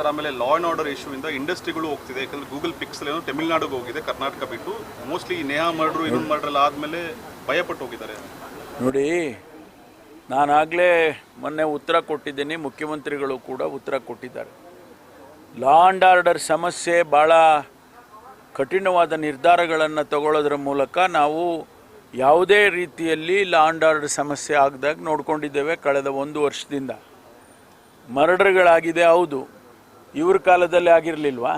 Sir ಆಮೇಲೆ law and order ಇಂದ ಇಂಡಸ್ಟ್ರಿಗಳು ಹೋಗ್ತಿದೆ. ಯಾಕಂದ್ರೆ ಗೂಗಲ್ ಪಿಕ್ಸಲ್ ಏನೋ ತಮಿಳ್ನಾಡಿಗೆ ಹೋಗಿದೆ ಕರ್ನಾಟಕ ಬಿಟ್ಟು. ಮೋಸ್ಟ್ಲಿ ನೇಹಾ ಮರ್ಡ್ರು ಇನ್ನೊಂದು ಮರ್ಡರ್ ಎಲ್ಲ ಆದಮೇಲೆ ಭಯಪಟ್ಟು ಹೋಗಿದ್ದಾರೆ. ನೋಡಿ ನಾನಾಗಲೇ ಮೊನ್ನೆ ಉತ್ತರ ಕೊಟ್ಟಿದ್ದೀನಿ. ಮುಖ್ಯಮಂತ್ರಿಗಳು ಕೂಡ ಉತ್ತರ ಕೊಟ್ಟಿದ್ದಾರೆ. ಲಾ ಆ್ಯಂಡ್ ಆರ್ಡರ್ ಸಮಸ್ಯೆ ಭಾಳ ಕಠಿಣವಾದ ನಿರ್ಧಾರಗಳನ್ನು ತಗೊಳ್ಳೋದ್ರ ಮೂಲಕ ನಾವು ಯಾವುದೇ ರೀತಿಯಲ್ಲಿ ಲಾ ಆ್ಯಂಡ್ ಆರ್ಡರ್ ಸಮಸ್ಯೆ ಆಗದಾಗ ನೋಡ್ಕೊಂಡಿದ್ದೇವೆ. ಕಳೆದ ಒಂದು ವರ್ಷದಿಂದ. ಮರ್ಡರ್ಗಳಾಗಿದೆ ಹೌದು. ಇವ್ರ ಕಾಲದಲ್ಲಿ ಆಗಿರಲಿಲ್ವಾ?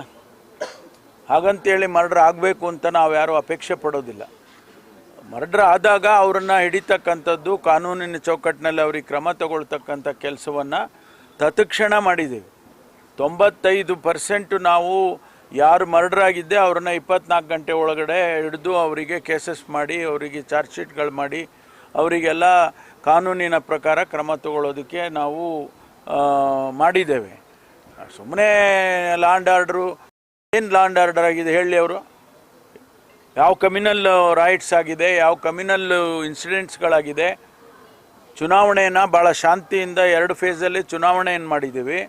ಹಾಗಂತೇಳಿ ಮರ್ಡ್ರ್ ಆಗಬೇಕು ಅಂತ ನಾವು ಯಾರೂ ಅಪೇಕ್ಷೆ ಪಡೋದಿಲ್ಲ. ಮರ್ಡ್ರ್ ಆದಾಗ ಅವರನ್ನು ಹಿಡಿತಕ್ಕಂಥದ್ದು, ಕಾನೂನಿನ ಚೌಕಟ್ಟಿನಲ್ಲಿ ಅವ್ರಿಗೆ ಕ್ರಮ ತಗೊಳ್ತಕ್ಕಂಥ ಕೆಲಸವನ್ನು ತತ್ಕ್ಷಣ ಮಾಡಿದ್ದೀವಿ ತೊಂಬತ್ತೈದು ಪರ್ಸೆಂಟು ನಾವು ಯಾರು ಮರ್ಡರ್ ಆಗಿದ್ದೆ ಅವ್ರನ್ನ ಇಪ್ಪತ್ನಾಲ್ಕು ಗಂಟೆ ಒಳಗಡೆ ಹಿಡಿದು ಅವರಿಗೆ ಕೇಸಸ್ ಮಾಡಿ, ಅವರಿಗೆ ಚಾರ್ಜ್ ಶೀಟ್ಗಳು ಮಾಡಿ, ಅವರಿಗೆಲ್ಲ ಕಾನೂನಿನ ಪ್ರಕಾರ ಕ್ರಮ ತಗೊಳ್ಳೋದಕ್ಕೆ ನಾವು ಮಾಡಿದ್ದೇವೆ. ಸುಮ್ಮನೆ ಲ್ಯಾಂಡ್ ಆರ್ಡ್ರು. ಏನು ಲ್ಯಾಂಡ್ ಆರ್ಡರ್ ಆಗಿದೆ ಹೇಳಿ ಅವರು? ಯಾವ ಕಮ್ಯುನಲ್ ರೈಟ್ಸ್ ಆಗಿದೆ, ಯಾವ ಕಮ್ಯುನಲ್ ಇನ್ಸಿಡೆಂಟ್ಸ್ಗಳಾಗಿದೆ ಚುನಾವಣೆಯನ್ನು ಭಾಳ ಶಾಂತಿಯಿಂದ ಎರಡು ಫೇಸಲ್ಲಿ ಚುನಾವಣೆಯನ್ನು ಮಾಡಿದ್ದೀವಿ?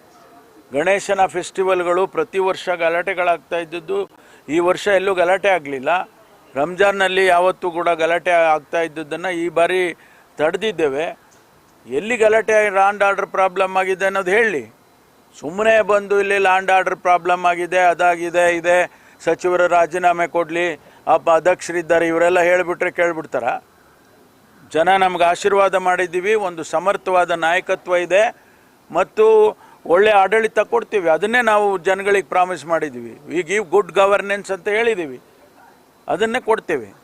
ಗಣೇಶನ ಫೆಸ್ಟಿವಲ್ಗಳು ಪ್ರತಿ ವರ್ಷ ಗಲಾಟೆಗಳಾಗ್ತಾ ಇದ್ದದ್ದು. ಈ ವರ್ಷ ಎಲ್ಲೂ ಗಲಾಟೆ ಆಗಲಿಲ್ಲ. ರಂಜಾನ್ನಲ್ಲಿ ಯಾವತ್ತೂ ಕೂಡ ಗಲಾಟೆ ಆಗ್ತಾ ಇದ್ದದ್ದನ್ನು ಈ ಬಾರಿ ತಡೆದಿದ್ದೇವೆ. ಎಲ್ಲಿ ಗಲಾಟೆ ರಾಂಡ್ ಆರ್ಡರ್ ಪ್ರಾಬ್ಲಮ್ ಆಗಿದೆ ಅನ್ನೋದು ಹೇಳಿ. ಸುಮ್ಮನೆ ಬಂದು ಇಲ್ಲಿ ಲ್ಯಾಂಡ್ ಆರ್ಡರ್ ಪ್ರಾಬ್ಲಮ್ ಆಗಿದೆ, ಅದಾಗಿದೆ, ಇದೆ, ಸಚಿವರ ರಾಜೀನಾಮೆ ಕೊಡಲಿ, ಅಪ್ಪ ಅಧ್ಯಕ್ಷರಿದ್ದಾರೆ, ಇವರೆಲ್ಲ ಹೇಳಿಬಿಟ್ರೆ ಕೇಳ್ಬಿಡ್ತಾರ. ಜನ ನಮ್ಗೆ ಆಶೀರ್ವಾದ ಮಾಡಿದ್ದೀವಿ, ಒಂದು ಸಮರ್ಥವಾದ ನಾಯಕತ್ವ ಇದೆ, ಮತ್ತು ಒಳ್ಳೆ ಆಡಳಿತ ಕೊಡ್ತೀವಿ. ಅದನ್ನೇ ನಾವು ಜನಗಳಿಗೆ ಪ್ರಾಮಿಸ್ ಮಾಡಿದ್ದೀವಿ. ವಿ ಗಿವ್ ಗುಡ್ ಗವರ್ನೆನ್ಸ್ ಅಂತ ಹೇಳಿದ್ದೀವಿ. ಅದನ್ನೇ ಕೊಡ್ತೇವೆ.